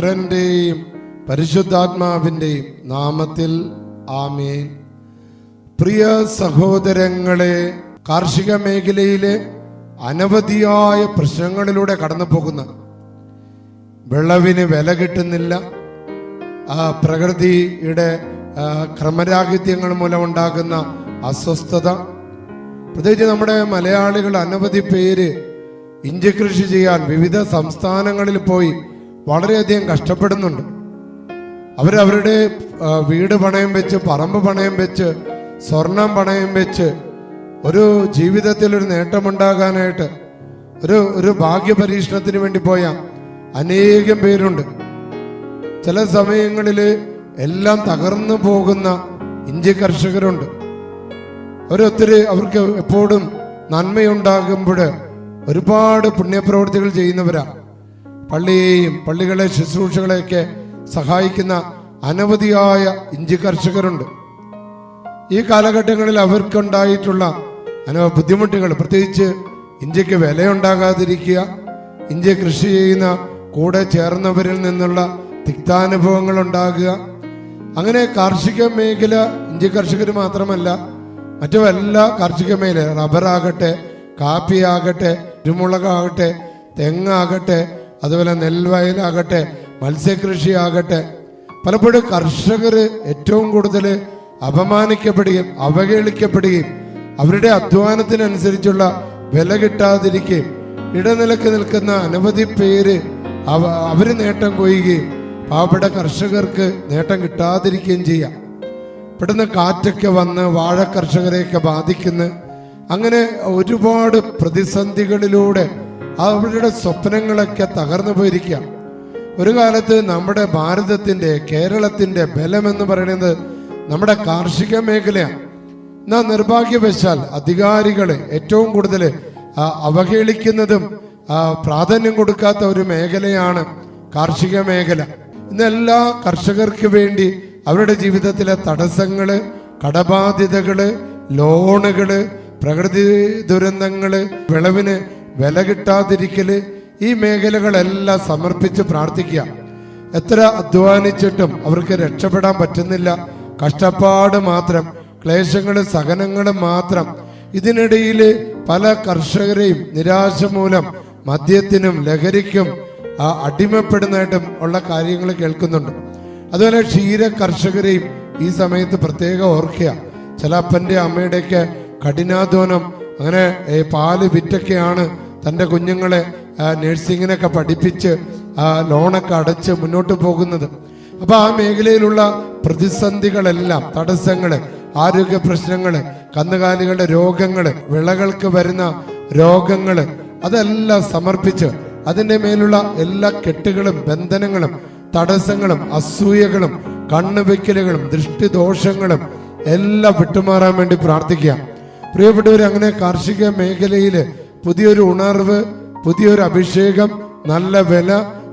പുത്രന്റെയും പരിശുദ്ധാത്മാവിന്റെയും നാമത്തിൽ ആമേൻ. പ്രിയ സഹോദരങ്ങളെ കാർഷിക മേഖലയിലെ അനവധിയായ പ്രശ്നങ്ങളിലൂടെ കടന്നു പോകുന്ന വിളവിന് വില കിട്ടുന്നില്ല. പ്രകൃതിയുടെ ക്രമരാഹിത്യങ്ങൾ മൂലമുണ്ടാകുന്ന അസ്വസ്ഥത. പ്രത്യേകിച്ച് നമ്മുടെ മലയാളികൾ അനവധി പേര് ഇഞ്ചി കൃഷി ചെയ്യാൻ വിവിധ സംസ്ഥാനങ്ങളിൽ പോയി വളരെയധികം കഷ്ടപ്പെടുന്നുണ്ട്. അവരവരുടെ വീട് പണയം വെച്ച് പറമ്പ് പണയം വെച്ച് സ്വർണം പണയം വെച്ച് ഒരു ജീവിതത്തിൽ ഒരു നേട്ടമുണ്ടാകാനായിട്ട് ഒരു ഒരു ഭാഗ്യ പരീക്ഷണത്തിന് വേണ്ടി പോയ അനേകം പേരുണ്ട്. ചില സമയങ്ങളിൽ എല്ലാം തകർന്നു പോകുന്ന ഇഞ്ചി കർഷകരുണ്ട്. അവരൊത്തിരി അവർക്ക് എപ്പോഴും നന്മയുണ്ടാകുമ്പോൾ ഒരുപാട് പുണ്യപ്രവൃത്തികൾ ചെയ്യുന്നവരാ പള്ളിയെയും പള്ളികളെ ശുശ്രൂഷകളെയൊക്കെ സഹായിക്കുന്ന അനവധിയായ ഇഞ്ചി കർഷകരുണ്ട്. ഈ കാലഘട്ടങ്ങളിൽ അവർക്കുണ്ടായിട്ടുള്ള അനവ ബുദ്ധിമുട്ടുകൾ പ്രത്യേകിച്ച് ഇഞ്ചിക്ക് വിലയുണ്ടാകാതിരിക്കുക ഇഞ്ചി കൃഷി ചെയ്യുന്ന കൂടെ ചേർന്നവരിൽ നിന്നുള്ള തിക്താനുഭവങ്ങൾ ഉണ്ടാകുക. അങ്ങനെ കാർഷിക മേഖല ഇഞ്ചി കർഷകർ മാത്രമല്ല മറ്റു എല്ലാ കാർഷിക മേഖല റബ്ബറാകട്ടെ കാപ്പിയാകട്ടെ കുരുമുളകാകട്ടെ തെങ്ങാകട്ടെ അതുപോലെ നെൽവയലാകട്ടെ മത്സ്യകൃഷി ആകട്ടെ പലപ്പോഴും കർഷകർ ഏറ്റവും കൂടുതൽ അപമാനിക്കപ്പെടുകയും അവഹേളിക്കപ്പെടുകയും അവരുടെ അധ്വാനത്തിനനുസരിച്ചുള്ള വില കിട്ടാതിരിക്കുകയും ഇടനിലക്ക് നിൽക്കുന്ന അനവധി പേര് അവ അവർ നേട്ടം കൊയ്യുകയും പാവപ്പെട്ട കർഷകർക്ക് നേട്ടം കിട്ടാതിരിക്കുകയും ചെയ്യാം. പെട്ടെന്ന് കാറ്റൊക്കെ വന്ന് വാഴ കർഷകരെയൊക്കെ ബാധിക്കുന്നു. അങ്ങനെ ഒരുപാട് പ്രതിസന്ധികളിലൂടെ അവരുടെ സ്വപ്നങ്ങളൊക്കെ തകർന്നു പോയിരിക്കുക ഒരു കാലത്ത് നമ്മുടെ ഭാരതത്തിന്റെ കേരളത്തിന്റെ ബലമെന്ന് പറയുന്നത് നമ്മുടെ കാർഷിക മേഖലയാണ്. എന്നാൽ നിർഭാഗ്യവശാൽ അധികാരികളെ ഏറ്റവും കൂടുതൽ അവഹേളിക്കുന്നതും പ്രാധാന്യം കൊടുക്കാത്ത ഒരു മേഖലയാണ് കാർഷിക മേഖല. ഇന്ന് എല്ലാ കർഷകർക്ക് വേണ്ടി അവരുടെ ജീവിതത്തിലെ തടസ്സങ്ങൾ കടബാധ്യതകൾ ലോണുകൾ പ്രകൃതി ദുരന്തങ്ങൾ വിളവിന് വില കിട്ടാതിരിക്കൽ ഈ മേഖലകളെല്ലാം സമർപ്പിച്ച് പ്രാർത്ഥിക്കുക. എത്ര അധ്വാനിച്ചിട്ടും അവർക്ക് രക്ഷപ്പെടാൻ പറ്റുന്നില്ല. കഷ്ടപ്പാട് മാത്രം ക്ലേശങ്ങളും സഹനങ്ങളും മാത്രം. ഇതിനിടയിൽ പല കർഷകരെയും നിരാശ മൂലം മദ്യത്തിനും ലഹരിക്കും അടിമപ്പെടുന്നതായിട്ടും ഉള്ള കാര്യങ്ങൾ കേൾക്കുന്നുണ്ട്. അതുപോലെ ക്ഷീര കർഷകരെയും ഈ സമയത്ത് പ്രത്യേകം ഓർക്കുക. ചില അപ്പന്റെ അമ്മയുടെയൊക്കെ കഠിനാധ്വാനം അങ്ങനെ പാൽ വിറ്റൊക്കെയാണ് തന്റെ കുഞ്ഞുങ്ങളെ നഴ്സിങ്ങിനൊക്കെ പഠിപ്പിച്ച് ലോണൊക്കെ അടച്ച് മുന്നോട്ട് പോകുന്നത്. അപ്പൊ ആ മേഖലയിലുള്ള പ്രതിസന്ധികളെല്ലാം തടസ്സങ്ങൾ ആരോഗ്യ പ്രശ്നങ്ങൾ കന്നുകാലികളുടെ രോഗങ്ങൾ വിളകൾക്ക് വരുന്ന രോഗങ്ങൾ അതെല്ലാം സമർപ്പിച്ച് അതിന്റെ മേലുള്ള എല്ലാ കെട്ടുകളും ബന്ധനങ്ങളും തടസ്സങ്ങളും അസൂയകളും കണ്ണുവെക്കലുകളും ദൃഷ്ടിദോഷങ്ങളും എല്ലാം വിട്ടുമാറാൻ വേണ്ടി പ്രാർത്ഥിക്കുക. പ്രിയപ്പെട്ടവർ അങ്ങനെ കാർഷിക മേഖലയിൽ പുതിയൊരു ഉണർവ് പുതിയൊരു അഭിഷേകം നല്ല വില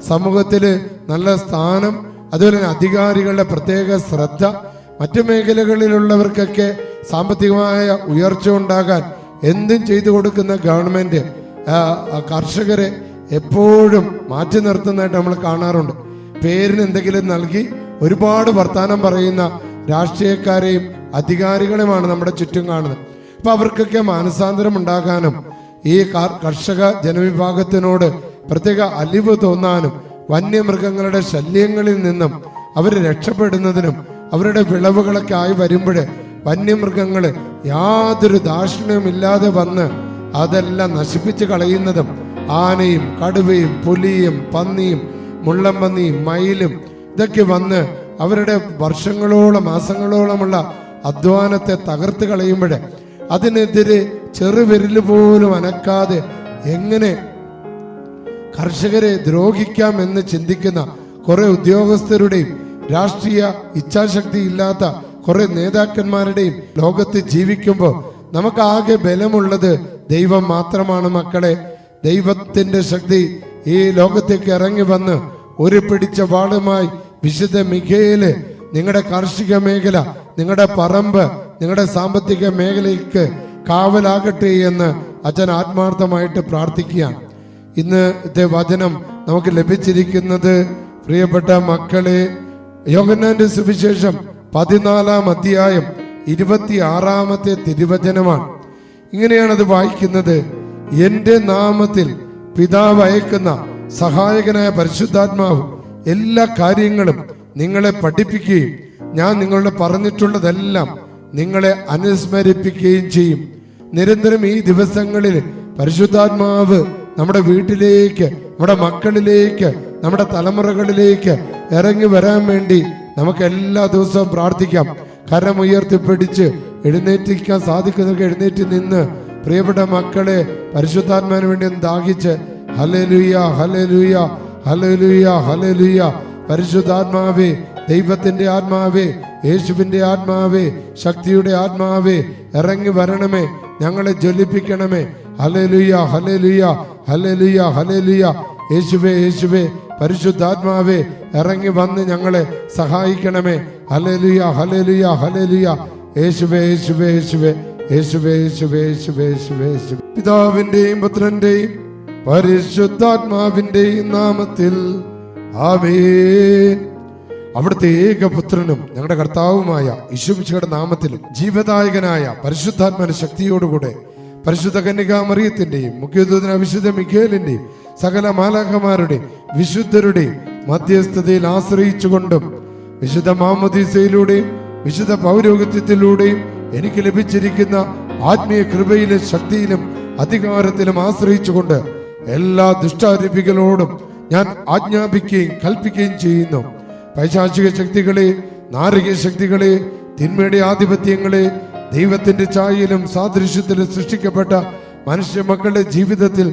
സമൂഹത്തിൽ നല്ല സ്ഥാനം അതുപോലെ തന്നെ അധികാരികളുടെ പ്രത്യേക ശ്രദ്ധ മറ്റു മേഖലകളിലുള്ളവർക്കൊക്കെ സാമ്പത്തികമായ ഉയർച്ച ഉണ്ടാകാൻ എന്തും ചെയ്തു കൊടുക്കുന്ന ഗവൺമെന്റ് കർഷകരെ എപ്പോഴും മാറ്റി നിർത്തുന്നതായിട്ട് നമ്മൾ കാണാറുണ്ട്. പേരിന് എന്തെങ്കിലും നൽകി ഒരുപാട് വർത്തമാനം പറയുന്ന രാഷ്ട്രീയക്കാരെയും അധികാരികളെയുമാണ് നമ്മുടെ ചുറ്റും കാണുന്നത്. അപ്പൊ അവർക്കൊക്കെ മാനസാന്തരം ഉണ്ടാകാനും ഈ കാർ- കർഷക ജനവിഭാഗത്തിനോട് പ്രത്യേക അലിവ് തോന്നാനും വന്യമൃഗങ്ങളുടെ ശല്യങ്ങളിൽ നിന്നും അവർ രക്ഷപ്പെടുന്നതിനും അവരുടെ വിളവുകളൊക്കെ ആയി വരുമ്പോൾ വന്യമൃഗങ്ങൾ യാതൊരു ദാക്ഷിണ്യമില്ലാതെ വന്ന് അതെല്ലാം നശിപ്പിച്ച് കളയുന്നതും ആനയും കടുവയും പുലിയും പന്നിയും മുള്ളംപന്നിയും മയിലും ഇതൊക്കെ വന്ന് അവരുടെ വർഷങ്ങളോളം മാസങ്ങളോളമുള്ള അധ്വാനത്തെ തകർത്ത് കളയുമ്പോൾ അതിനെതിരെ ചെറുവിരൽ പോലും അനക്കാതെ എങ്ങനെ കർഷകരെ ദ്രോഹിക്കാം എന്ന് ചിന്തിക്കുന്ന കുറെ ഉദ്യോഗസ്ഥരുടെയും രാഷ്ട്രീയ ഇച്ഛാശക്തി ഇല്ലാത്ത കുറെ നേതാക്കന്മാരുടെയും ലോകത്ത് ജീവിക്കുമ്പോൾ നമുക്ക് ആകെ ബലമുള്ളത് ദൈവം മാത്രമാണ് മക്കളെ. ദൈവത്തിന്റെ ശക്തി ഈ ലോകത്തേക്ക് ഇറങ്ങി വന്ന് ഒരു പിടിച്ച വാളുമായി വിശുദ്ധ മിഖയിൽ നിങ്ങളുടെ കാർഷിക മേഖല നിങ്ങളുടെ പറമ്പ് നിങ്ങളുടെ സാമ്പത്തിക മേഖലയ്ക്ക് കാവലാകട്ടെ എന്ന് അച്ഛൻ ആത്മാർത്ഥമായിട്ട് പ്രാർത്ഥിക്കുകയാണ്. ഇന്ന് ഇത്തെ വചനം നമുക്ക് ലഭിച്ചിരിക്കുന്നത് പ്രിയപ്പെട്ട മക്കളെ യോഗന്നാന്റെ സുവിശേഷം പതിനാലാം അധ്യായം ഇരുപത്തി ആറാമത്തെ തിരുവചനമാണ്. ഇങ്ങനെയാണ് അത് വായിക്കുന്നത്. എന്റെ നാമത്തിൽ പിതാവ് അയക്കുന്ന സഹായകനായ പരിശുദ്ധാത്മാവ് എല്ലാ കാര്യങ്ങളും നിങ്ങളെ പഠിപ്പിക്കുകയും ഞാൻ നിങ്ങളോട് പറഞ്ഞിട്ടുള്ളതെല്ലാം നിങ്ങളെ അനുസ്മരിപ്പിക്കുകയും ചെയ്യും. നിരന്തരം ഈ ദിവസങ്ങളിൽ പരിശുദ്ധാത്മാവ് നമ്മുടെ വീട്ടിലേക്ക് നമ്മുടെ മക്കളിലേക്ക് നമ്മുടെ തലമുറകളിലേക്ക് ഇറങ്ങി വരാൻ വേണ്ടി നമുക്ക് എല്ലാ ദിവസവും പ്രാർത്ഥിക്കാം. കരമുയർത്തി പിടിച്ച് എഴുന്നേറ്റിരിക്കാൻ സാധിക്കുന്നവർക്ക് എഴുന്നേറ്റ് നിന്ന് പ്രിയപ്പെട്ട മക്കളെ പരിശുദ്ധാത്മാവിന് വേണ്ടി ഒന്ന് ദാഹിച്ച് ഹലലുയ ഹലലുയ ഹലലുയ ഹലലുയ പരിശുദ്ധാത്മാവേ ദൈവത്തിന്റെ ആത്മാവേ യേശുവിന്റെ ആത്മാവേ ശക്തിയുടെ ആത്മാവേ ഇറങ്ങി വരണമേ ഞങ്ങളെ ജ്വലിപ്പിക്കണമേ. ഹലലുയ ഹലലുയ ഹലലുയ ഹലലുയ യേശുവേ യേശുവേ പരിശുദ്ധാത്മാവേ ഇറങ്ങി വന്ന് ഞങ്ങളെ സഹായിക്കണമേ. ഹലലുയ ഹലലുയ ഹലലുയ യേശുവേ യേശുവേ യേശുവേ യേശുവേ യേശുവേ യേശുവേ യേശുവേ യേശുവേ. പിതാവിന്റെയും പുത്രന്റെയും പരിശുദ്ധാത്മാവിന്റെയും നാമത്തിൽ. ആമേൻ. അവിടുത്തെ ഏകപുത്രനും ഞങ്ങളുടെ കർത്താവുമായ യശുമിശയുടെ നാമത്തിലും ജീവദായകനായ പരിശുദ്ധാത്മന ശക്തിയോടുകൂടെ പരിശുദ്ധ കന്യകാമറിയത്തിന്റെയും മുഖ്യദൂതന വിശുദ്ധ മിഖേലിന്റെയും സകല മാലാഖമാരുടെയും വിശുദ്ധരുടെയും മധ്യസ്ഥതയിൽ ആശ്രയിച്ചുകൊണ്ടും വിശുദ്ധ മാമദീസയിലൂടെയും വിശുദ്ധ പൗരോഗത്യത്തിലൂടെയും എനിക്ക് ലഭിച്ചിരിക്കുന്ന ആത്മീയ കൃപയിലും ശക്തിയിലും അധികാരത്തിലും ആശ്രയിച്ചുകൊണ്ട് എല്ലാ ദുഷ്ടാരൂപികളോടും ഞാൻ ആജ്ഞാപിക്കുകയും കൽപ്പിക്കുകയും ചെയ്യുന്നു. പൈശാചിക ശക്തികളെ നാരകീയ ശക്തികളെ തിന്മയുടെ ആധിപത്യങ്ങളെ ദൈവത്തിന്റെ ചായയിലും സാദൃശ്യത്തിലും സൃഷ്ടിക്കപ്പെട്ട മനുഷ്യ മക്കളുടെ ജീവിതത്തിൽ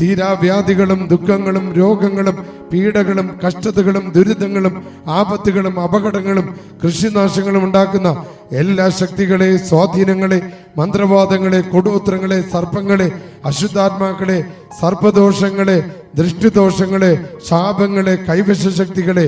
തീരാവ്യാധികളും ദുഃഖങ്ങളും രോഗങ്ങളും പീഡകളും കഷ്ടതകളും ദുരിതങ്ങളും ആപത്തുകളും അപകടങ്ങളും കൃഷിനാശങ്ങളും ഉണ്ടാക്കുന്ന എല്ലാ ശക്തികളെ സ്വാധീനങ്ങളെ മന്ത്രവാദങ്ങളെ കൊടുത്രങ്ങളെ സർപ്പങ്ങളെ അശുദ്ധാത്മാക്കളെ സർപ്പദോഷങ്ങളെ ദൃഷ്ടിദോഷങ്ങളെ ശാപങ്ങളെ കൈവശ ശക്തികളെ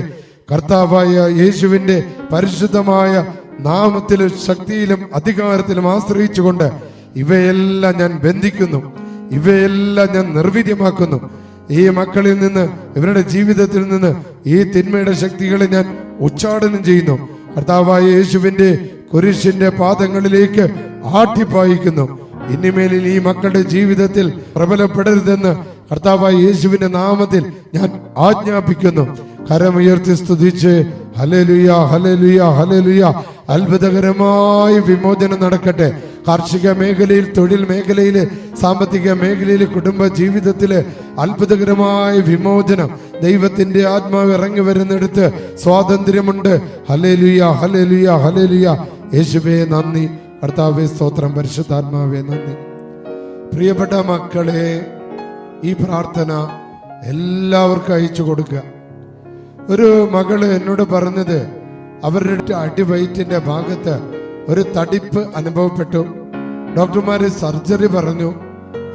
കർത്താവായ യേശുവിന്റെ പരിശുദ്ധമായ നാമത്തിലും ശക്തിയിലും അധികാരത്തിലും ആശ്രയിച്ചുകൊണ്ട് ഇവയെല്ലാം ഞാൻ ബന്ധിക്കുന്നു. ഇവയെല്ലാം ഞാൻ നിർവീര്യമാക്കുന്നു. ഈ മക്കളിൽ നിന്ന് ഇവരുടെ ജീവിതത്തിൽ നിന്ന് ഈ തിന്മയുടെ ശക്തികളെ ഞാൻ ഉച്ചാടനം ചെയ്യുന്നു. കർത്താവായ യേശുവിന്റെ കുരിശിന്റെ പാദങ്ങളിലേക്ക് ആട്ടിപ്പായിക്കുന്നു ഇനിമേലിൽ ഈ മക്കളുടെ ജീവിതത്തിൽ പ്രബലപ്പെടരുതെന്ന് കർത്താവായ യേശുവിന്റെ നാമത്തിൽ ഞാൻ ആജ്ഞാപിക്കുന്നു. കരമുയർത്തി സ്തുതിച്ച് ഹലലുയ ഹലലുയ ഹലലുയ അത്ഭുതകരമായ വിമോചനം നടക്കട്ടെ. കാർഷിക മേഖലയിൽ തൊഴിൽ മേഖലയിൽ സാമ്പത്തിക മേഖലയിൽ കുടുംബ ജീവിതത്തിൽ അത്ഭുതകരമായ വിമോചനം. ദൈവത്തിന്റെ ആത്മാവ് ഇറങ്ങി വരുന്നിടത്ത് സ്വാതന്ത്ര്യമുണ്ട്. ഹലേലുയ ഹലേലുയ ഹലേലുയ യേശുവേ നന്ദി. കർത്താവേ സ്തോത്രം. പരിശുദ്ധാത്മാവേ നന്ദി. പ്രിയപ്പെട്ട മക്കളെ ഈ പ്രാർത്ഥന എല്ലാവർക്കും അയച്ചു കൊടുക്കുക. ഒരു മകൾ എന്നോട് പറഞ്ഞത് അവരുടെ അടിവയറ്റിന്റെ ഭാഗത്ത് ഒരു തടിപ്പ് അനുഭവപ്പെട്ടു. ഡോക്ടർമാർ സർജറി പറഞ്ഞു.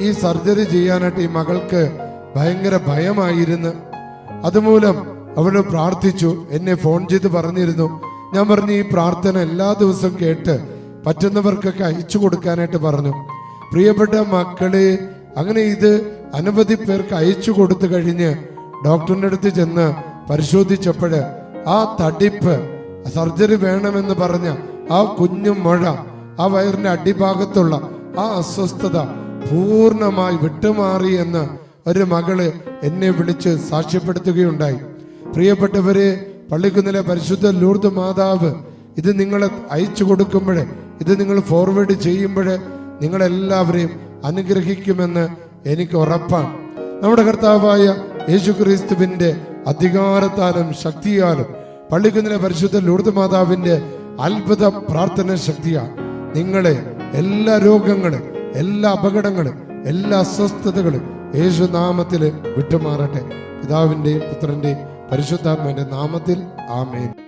ഈ സർജറി ചെയ്യാനായിട്ട് ഈ മകൾക്ക് ഭയങ്കര ഭയമായിരുന്നു. അതുമൂലം അവൾ പ്രാർത്ഥിച്ചു എന്നെ ഫോൺ ചെയ്ത് പറഞ്ഞിരുന്നു. ഞാൻ പറഞ്ഞു ഈ പ്രാർത്ഥന എല്ലാ ദിവസവും കേട്ട് പറ്റുന്നവർക്കൊക്കെ അയച്ചു കൊടുക്കാനായിട്ട് പറഞ്ഞു. പ്രിയപ്പെട്ട മക്കളെ അങ്ങനെ ഇത് അനവധി പേർക്ക് അയച്ചു കൊടുത്തു കഴിഞ്ഞ് ഡോക്ടറിന്റെ അടുത്ത് ചെന്ന് പരിശോധിച്ചപ്പോഴ് ആ തടിപ്പ് സർജറി വേണമെന്ന് പറഞ്ഞ ആ കുഞ്ഞു മഴ ആ വയറിന്റെ അടിഭാഗത്തുള്ള ആ അസ്വസ്ഥത പൂർണമായി വിട്ടുമാറി എന്ന് ഒരു മകൾ എന്നെ വിളിച്ച് സാക്ഷ്യപ്പെടുത്തുകയുണ്ടായി. പ്രിയപ്പെട്ടവരെ പള്ളിക്കുന്നിലെ പരിശുദ്ധ ലൂർദ് മാതാവ് ഇത് നിങ്ങളെ അയച്ചു കൊടുക്കുമ്പോൾ ഇത് നിങ്ങൾ ഫോർവേഡ് ചെയ്യുമ്പോൾ നിങ്ങളെല്ലാവരെയും അനുഗ്രഹിക്കുമെന്ന് എനിക്ക് ഉറപ്പാണ്. നമ്മുടെ കർത്താവായ യേശു ക്രിസ്തുവിന്റെ അധികാരത്താലും ശക്തിയാലും പള്ളിക്കുന്നിലെ പരിശുദ്ധ ലൂർദ് മാതാവിന്റെ അത്ഭുത പ്രാർത്ഥന ശക്തിയാണ്. നിങ്ങളെ എല്ലാ രോഗങ്ങളും എല്ലാ അപകടങ്ങളും എല്ലാ അസ്വസ്ഥതകളും യേശു നാമത്തിൽ വിട്ടുമാറട്ടെ. പിതാവിന്റെയും പുത്രന്റെയും പരിശുദ്ധാത്മാവിന്റെ നാമത്തിൽ ആമേൻ.